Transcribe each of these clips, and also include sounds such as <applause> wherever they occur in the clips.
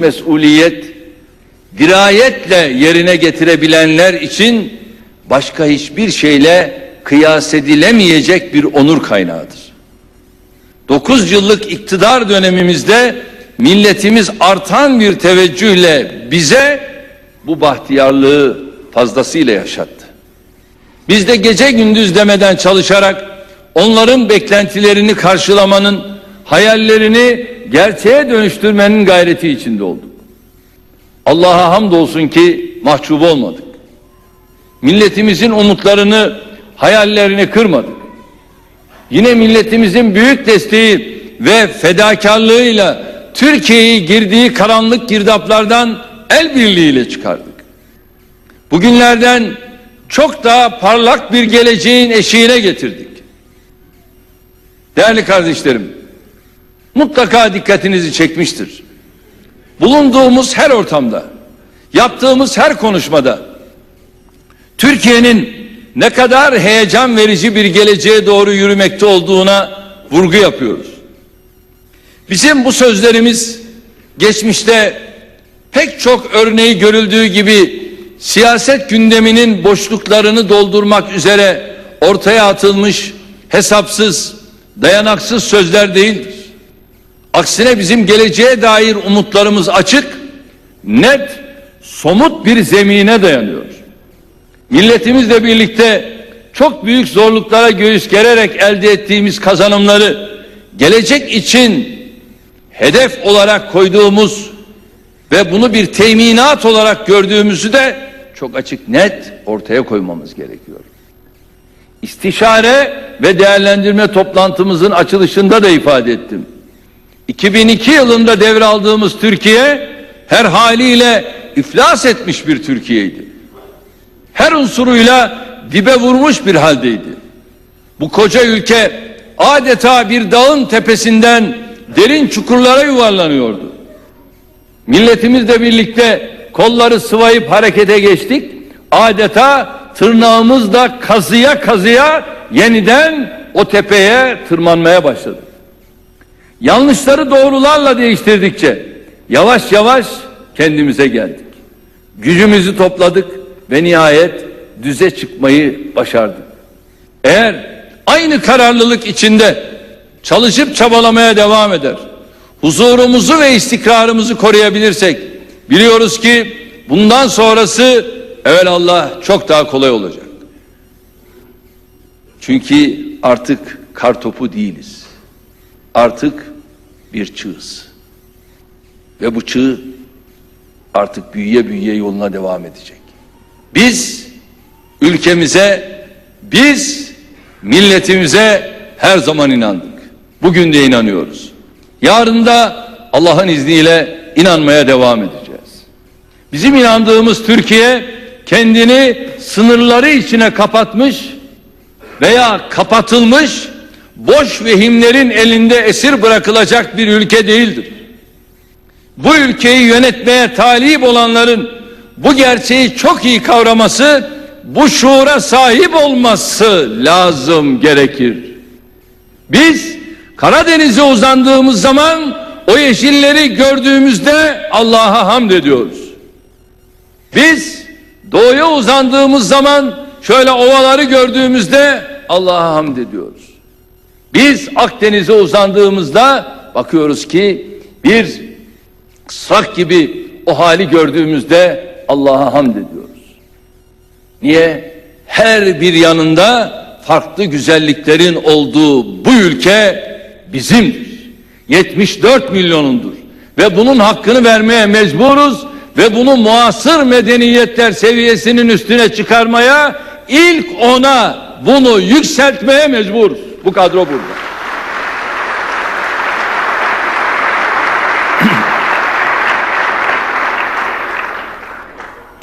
mesuliyet dirayetle yerine getirebilenler için başka hiçbir şeyle kıyas edilemeyecek bir onur kaynağıdır. 9 yıllık iktidar dönemimizde milletimiz artan bir teveccühle bize bu bahtiyarlığı fazlasıyla yaşattı. Biz de gece gündüz demeden çalışarak onların beklentilerini karşılamanın, hayallerini gerçeğe dönüştürmenin gayreti içinde olduk. Allah'a hamdolsun ki mahcup olmadık. Milletimizin umutlarını, hayallerini kırmadık. Yine milletimizin büyük desteği ve fedakarlığıyla Türkiye'yi girdiği karanlık girdaplardan el birliğiyle çıkardık. Bugünlerden çok daha parlak bir geleceğin eşiğine getirdik. Değerli kardeşlerim, mutlaka dikkatinizi çekmiştir. Bulunduğumuz her ortamda, yaptığımız her konuşmada Türkiye'nin ne kadar heyecan verici bir geleceğe doğru yürümekte olduğuna vurgu yapıyoruz. Bizim bu sözlerimiz geçmişte pek çok örneği görüldüğü gibi siyaset gündeminin boşluklarını doldurmak üzere ortaya atılmış hesapsız, dayanaksız sözler değildir. Aksine bizim geleceğe dair umutlarımız açık, net, somut bir zemine dayanıyor. Milletimizle birlikte çok büyük zorluklara göğüs gererek elde ettiğimiz kazanımları gelecek için hedef olarak koyduğumuz ve bunu bir teminat olarak gördüğümüzü de çok açık net ortaya koymamız gerekiyor. İstişare ve değerlendirme toplantımızın açılışında da ifade ettim. 2002 yılında devraldığımız Türkiye her haliyle iflas etmiş bir Türkiye'ydi. Her unsuruyla dibe vurmuş bir haldeydi. Bu koca ülke adeta bir dağın tepesinden derin çukurlara yuvarlanıyordu. Milletimizle birlikte kolları sıvayıp harekete geçtik. Adeta tırnağımızla kazıya kazıya yeniden o tepeye tırmanmaya başladık. Yanlışları doğrularla değiştirdikçe yavaş yavaş kendimize geldik. Gücümüzü topladık ve nihayet düze çıkmayı başardık. Eğer aynı kararlılık içinde çalışıp çabalamaya devam eder, huzurumuzu ve istikrarımızı koruyabilirsek, biliyoruz ki bundan sonrası Allah çok daha kolay olacak. Çünkü artık kartopu değiliz. Artık bir çığız. Ve bu çığ artık büyüye büyüye yoluna devam edecek. Biz ülkemize, biz milletimize her zaman inandık. Bugün de inanıyoruz. Yarın da Allah'ın izniyle inanmaya devam edeceğiz. Bizim inandığımız Türkiye kendini sınırları içine kapatmış veya kapatılmış boş vehimlerin elinde esir bırakılacak bir ülke değildir. Bu ülkeyi yönetmeye talip olanların bu gerçeği çok iyi kavraması, bu şuura sahip olması lazım gerekir. Biz Karadeniz'e uzandığımız zaman o yeşilleri gördüğümüzde Allah'a hamd ediyoruz. Biz doğuya uzandığımız zaman şöyle ovaları gördüğümüzde Allah'a hamd ediyoruz. Biz Akdeniz'e uzandığımızda bakıyoruz ki bir sak gibi o hali gördüğümüzde Allah'a hamd ediyoruz. Niye? Her bir yanında farklı güzelliklerin olduğu bu ülke bizimdir. 74 milyonundur. Ve bunun hakkını vermeye mecburuz ve bunu muasır medeniyetler seviyesinin üstüne çıkarmaya ilk ona bunu yükseltmeye mecburuz. Bu kadro burada.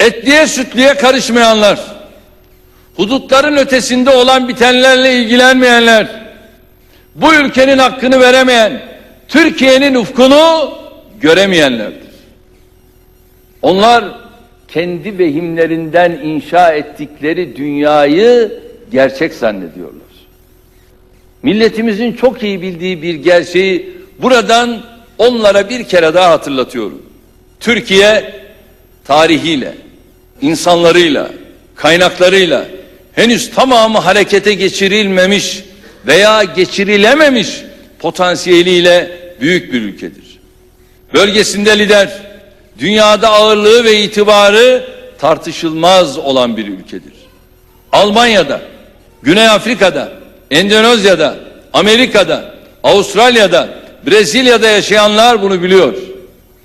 <clears throat> Etliye sütlüye karışmayanlar, hudutların ötesinde olan bitenlerle ilgilenmeyenler, bu ülkenin hakkını veremeyen, Türkiye'nin ufkunu göremeyenlerdir. Onlar kendi vehimlerinden inşa ettikleri dünyayı gerçek zannediyorlar. Milletimizin çok iyi bildiği bir gerçeği buradan onlara bir kere daha hatırlatıyorum. Türkiye tarihiyle, insanlarıyla, kaynaklarıyla henüz tamamı harekete geçirilmemiş veya geçirilememiş potansiyeliyle büyük bir ülkedir. Bölgesinde lider, dünyada ağırlığı ve itibarı tartışılmaz olan bir ülkedir. Almanya'da, Güney Afrika'da, Endonezya'da, Amerika'da, Avustralya'da, Brezilya'da yaşayanlar bunu biliyor.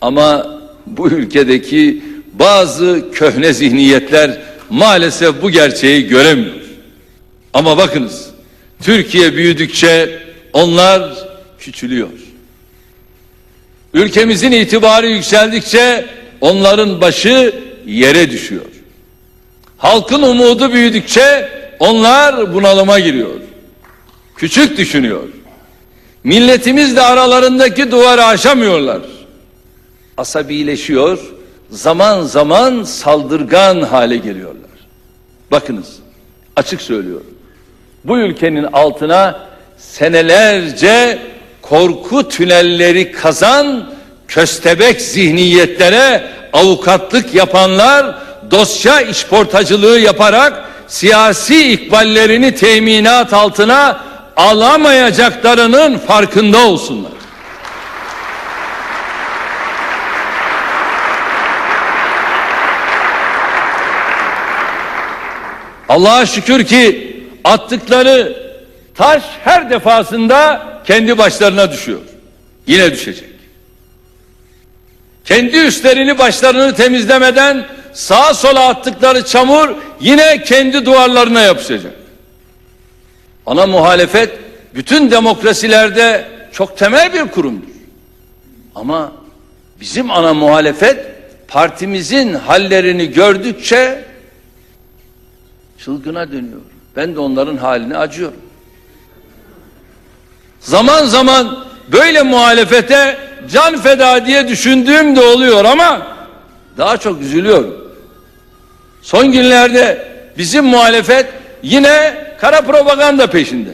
Ama bu ülkedeki bazı köhne zihniyetler maalesef bu gerçeği göremiyor. Ama bakınız Türkiye büyüdükçe onlar küçülüyor. Ülkemizin itibarı yükseldikçe onların başı yere düşüyor. Halkın umudu büyüdükçe onlar bunalıma giriyor. Küçük düşünüyor. Milletimiz de aralarındaki duvarı aşamıyorlar. Asabileşiyor, zaman zaman saldırgan hale geliyorlar. Bakınız, açık söylüyorum. Bu ülkenin altına senelerce korku tünelleri kazan köstebek zihniyetlere avukatlık yapanlar dosya işportacılığı yaparak siyasi ikballerini teminat altına alamayacaklarının farkında olsunlar. Allah'a şükür ki attıkları taş her defasında kendi başlarına düşüyor. Yine düşecek. Kendi üstlerini başlarını temizlemeden sağa sola attıkları çamur yine kendi duvarlarına yapışacak. Ana muhalefet bütün demokrasilerde çok temel bir kurumdur. Ama bizim ana muhalefet partimizin hallerini gördükçe çılgına dönüyor. Ben de onların haline acıyorum. Zaman zaman böyle muhalefete can feda diye düşündüğüm de oluyor ama daha çok üzülüyorum. Son günlerde bizim muhalefet yine kara propaganda peşinde.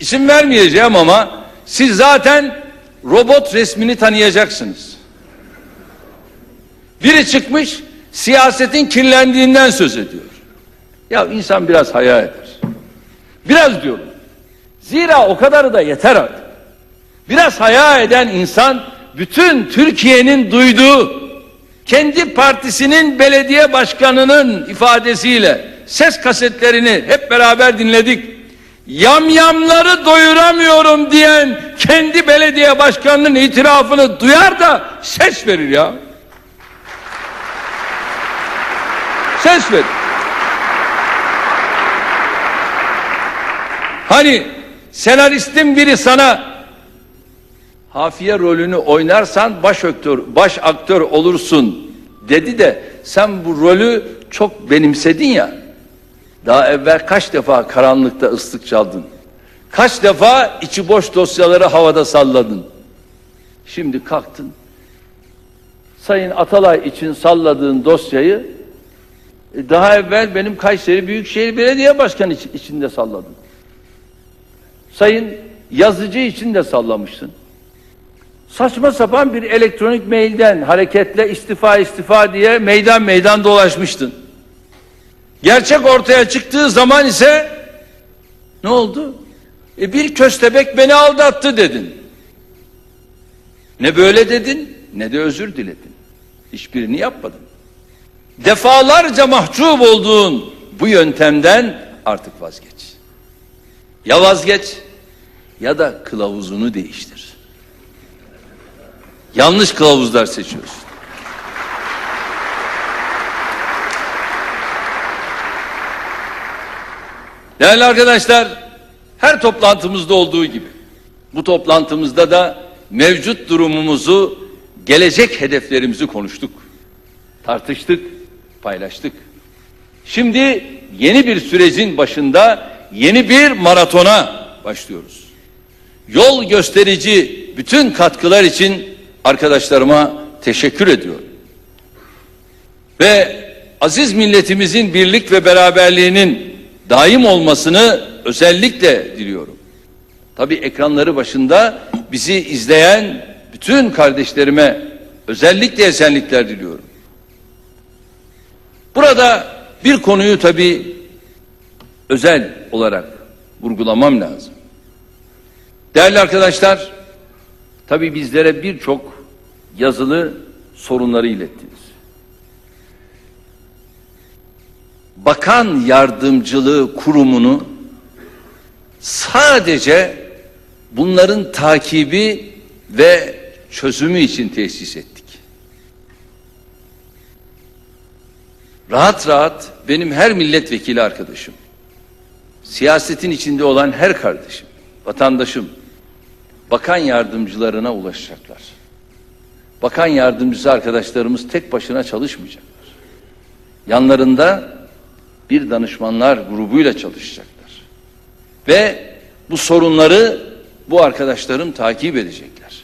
İsim vermeyeceğim ama siz zaten robot resmini tanıyacaksınız. Biri çıkmış siyasetin kirlendiğinden söz ediyor. Ya insan biraz haya eder. Biraz diyorum. Zira o kadarı da yeter artık. Biraz haya eden insan bütün Türkiye'nin duyduğu kendi partisinin belediye başkanının ifadesiyle ses kasetlerini hep beraber dinledik. Yamyamları doyuramıyorum diyen kendi belediye başkanının itirafını duyar da ses verir ya. Ses verir. Hani senaristin biri sana hafiye rolünü oynarsan baş aktör, baş aktör olursun dedi de sen bu rolü çok benimsedin ya. Daha evvel kaç defa karanlıkta ıslık çaldın. Kaç defa içi boş dosyaları havada salladın. Şimdi kalktın. Sayın Atalay için salladığın dosyayı e, daha evvel benim Kayseri Büyükşehir Belediye Başkanı iç- içinde salladın. Sayın yazıcı için de sallamışsın. Saçma sapan bir elektronik mailden hareketle istifa istifa diye meydan meydan dolaşmıştın. Gerçek ortaya çıktığı zaman ise ne oldu? E bir köstebek beni aldattı dedin. Ne böyle dedin ne de özür diledin. Hiçbirini yapmadın. Defalarca mahcup olduğun bu yöntemden artık vazgeç. Ya vazgeç ya da kılavuzunu değiştir. Yanlış kılavuzlar seçiyorsun. Değerli arkadaşlar, her toplantımızda olduğu gibi bu toplantımızda da mevcut durumumuzu, gelecek hedeflerimizi konuştuk. Tartıştık, paylaştık. Şimdi yeni bir sürecin başında yeni bir maratona başlıyoruz. Yol gösterici bütün katkılar için arkadaşlarıma teşekkür ediyorum. Ve aziz milletimizin birlik ve beraberliğinin daim olmasını özellikle diliyorum. Tabii ekranları başında bizi izleyen bütün kardeşlerime özellikle esenlikler diliyorum. Burada bir konuyu tabii özel olarak vurgulamam lazım. Değerli arkadaşlar, tabii bizlere birçok yazılı sorunları ilettiniz. Bakan Yardımcılığı Kurumu'nu sadece bunların takibi ve çözümü için tesis ettik. Rahat rahat benim her milletvekili arkadaşım, siyasetin içinde olan her kardeşim, vatandaşım, bakan yardımcılarına ulaşacaklar. Bakan yardımcısı arkadaşlarımız tek başına çalışmayacaklar. Yanlarında bir danışmanlar grubuyla çalışacaklar. Ve bu sorunları bu arkadaşlarım takip edecekler.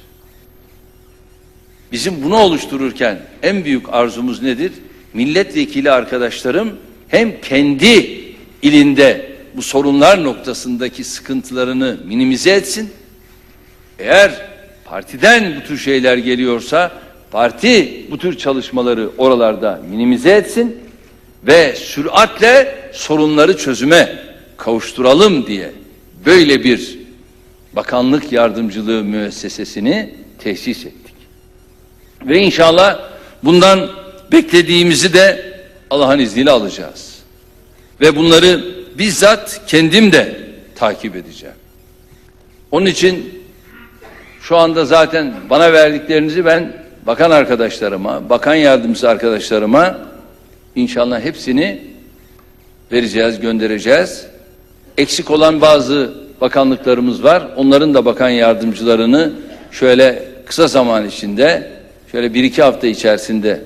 Bizim bunu oluştururken en büyük arzumuz nedir? Milletvekili arkadaşlarım hem kendi ilinde bu sorunlar noktasındaki sıkıntılarını minimize etsin. Eğer partiden bu tür şeyler geliyorsa parti bu tür çalışmaları oralarda minimize etsin ve süratle sorunları çözüme kavuşturalım diye böyle bir bakanlık yardımcılığı müessesesini tesis ettik. Ve inşallah bundan beklediğimizi de Allah'ın izniyle alacağız. Ve bunları bizzat kendim de takip edeceğim. Onun için şu anda zaten bana verdiklerinizi ben bakan arkadaşlarıma, bakan yardımcısı arkadaşlarıma inşallah hepsini vereceğiz, göndereceğiz. Eksik olan bazı bakanlıklarımız var. Onların da bakan yardımcılarını şöyle kısa zaman içinde, şöyle bir iki hafta içerisinde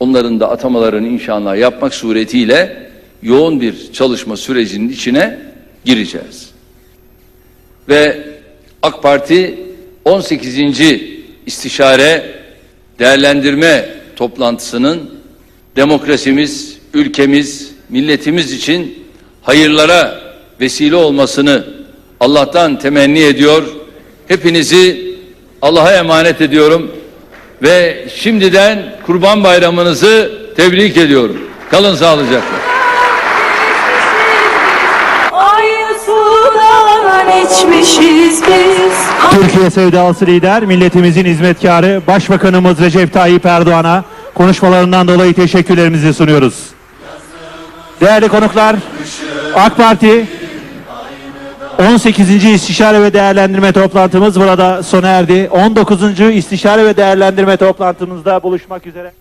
onların da atamalarını inşallah yapmak suretiyle yoğun bir çalışma sürecinin içine gireceğiz. Ve AK Parti 18. istişare değerlendirme toplantısının demokrasimiz, ülkemiz, milletimiz için hayırlara vesile olmasını Allah'tan temenni ediyor. Hepinizi Allah'a emanet ediyorum ve şimdiden Kurban Bayramınızı tebrik ediyorum. Kalın sağlıcakla. Türkiye sevdalısı lider, milletimizin hizmetkarı Başbakanımız Recep Tayyip Erdoğan'a konuşmalarından dolayı teşekkürlerimizi sunuyoruz. Değerli konuklar, AK Parti 18. İstişare ve Değerlendirme toplantımız burada sona erdi. 19. İstişare ve Değerlendirme toplantımızda buluşmak üzere.